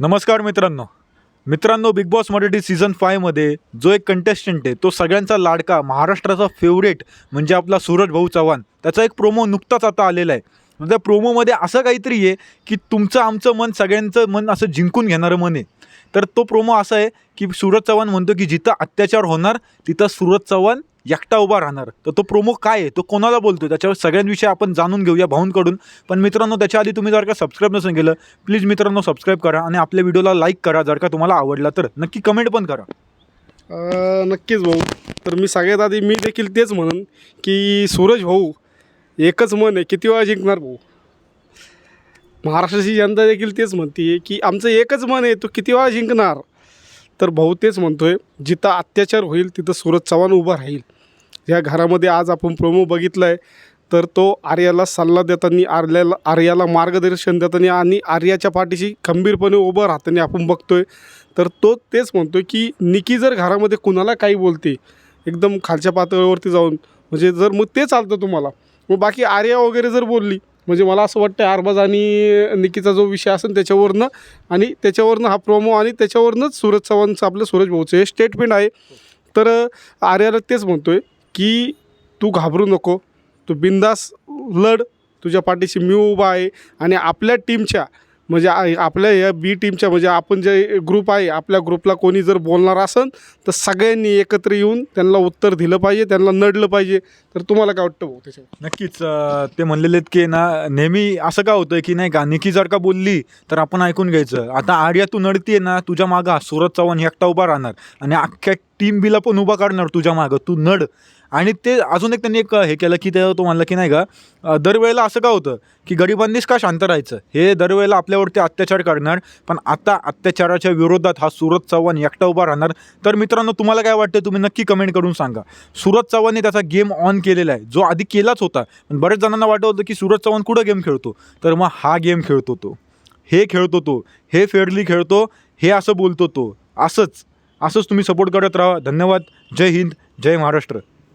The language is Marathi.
नमस्कार मित्रांनो. मित्रांनो बिग बॉस मराठी सीझन फायमध्ये जो एक कंटेस्टंट आहे तो सगळ्यांचा लाडका महाराष्ट्राचा फेवरेट म्हणजे आपला सूरज भाऊ चव्हाण. त्याचा एक प्रोमो नुकताच आता आलेला आहे. म्हणजे त्या प्रोमोमध्ये असं काहीतरी आहे की तुमचं आमचं मन सगळ्यांचं मन असं जिंकून घेणारं मन आहे. तर तो प्रोमो असा आहे की सूरज चव्हाण म्हणतो की जिथं अत्याचार होणार तिथं सूरज चव्हाण एकटा उभा राहणार. तर तो प्रोमो काय आहे? तो कोणाला बोलतो त्याच्यावर सगळ्यांविषयी आपण जाणून घेऊया भाऊंकडून. पण मित्रांनो त्याच्या आधी तुम्ही जर का सबस्क्राईब नसेल केलं प्लीज मित्रांनो सबस्क्राईब करा आणि आपल्या व्हिडिओला लाईक करा जर का तुम्हाला आवडला तर. नक्की कमेंट पण करा. नक्कीच भाऊ. तर मी सगळ्यात आधी मी देखील तेच म्हणून की सूरज भाऊ एकच मन आहे. किती वेळा जिंकणार भाऊ? महाराष्ट्राची जनता देखील तेच म्हणते की आमचं एकच मन आहे तो किती वेळा जिंकणार? तर भाऊ तेच म्हणतोय जिथं अत्याचार होईल तिथं सूरज चव्हाण उभा राहील. या घरामध्ये आज आपण प्रोमो बघितला आहे तर तो आर्याला सल्ला देताना आर्याला आर्याला मार्गदर्शन देताना आणि आर्याच्या पाठीशी खंबीरपणे उभं राहताना आपण बघतोय. तर तो तेच म्हणतो की निकी जर घरामध्ये कुणाला काही बोलते एकदम खालच्या पातळीवरती जाऊन म्हणजे जर मग ते चालतं तुम्हाला. मग बाकी आर्या वगैरे जर बोलली म्हणजे मला असं वाटतं आरबाज आणि निकीचा जो विषय असेल त्याच्यावरनं आणि त्याच्यावरनं हा प्रोमो आणि त्याच्यावरनंच सूरज चव्हाणचं आपलं सूरज भाऊचं हे स्टेटमेंट आहे. तर आर्याला तेच म्हणतो आहे की तू घाबरू नको तू बिंदास लढ तुझ्या पाठीशी मी उभा आहे आणि आपल्या टीमच्या म्हणजे आ- आपल्या या बी टीमच्या म्हणजे आपण जे ग्रुप आहे आपल्या ग्रुपला कोणी जर बोलणार असेल तर सगळ्यांनी एकत्र येऊन त्यांना उत्तर दिलं पाहिजे त्यांना नडलं पाहिजे. तर तुम्हाला काय वाटतं भाऊ त्याच्यावर? नक्कीच ते म्हणलेले आहेत की ना नेहमी असं का होतं की नाही का निकी जर का बोलली तर आपण ऐकून घ्यायचं. आता आर्या तू नडतीये ना तुझ्या मागं हा सूरज चव्हाण एकटा उभा राहणार. आणि अख्ख्या टीम बीला पण उभा काढणार तुझ्या मागं तू नड. आणि ते अजून एक त्यांनी एक हे केलं की ते तो म्हणलं की नाही का दरवेळेला असं का होतं की गरिबांनीच का शांत राहायचं? हे दरवेळेला आपल्यावरती अत्याचार करणार पण आता अत्याचाराच्या विरोधात हा सूरज चव्हाण एकटा उभा राहणार. तर मित्रांनो तुम्हाला काय वाटतं तुम्ही नक्की कमेंट करून सांगा. सूरज चव्हाणने त्याचा गेम ऑन केलेला आहे. जो आधी केलाच होता पण बरेच जणांना वाटत होतं की सूरज चव्हाण कुठं गेम खेळतो? तर मग हा गेम खेळतो तो. हे खेळतो तो. हे फेअरली खेळतो. हे असं बोलतो तो. असंच. असंच तुम्ही सपोर्ट करत राहा. धन्यवाद. जय हिंद. जय महाराष्ट्र.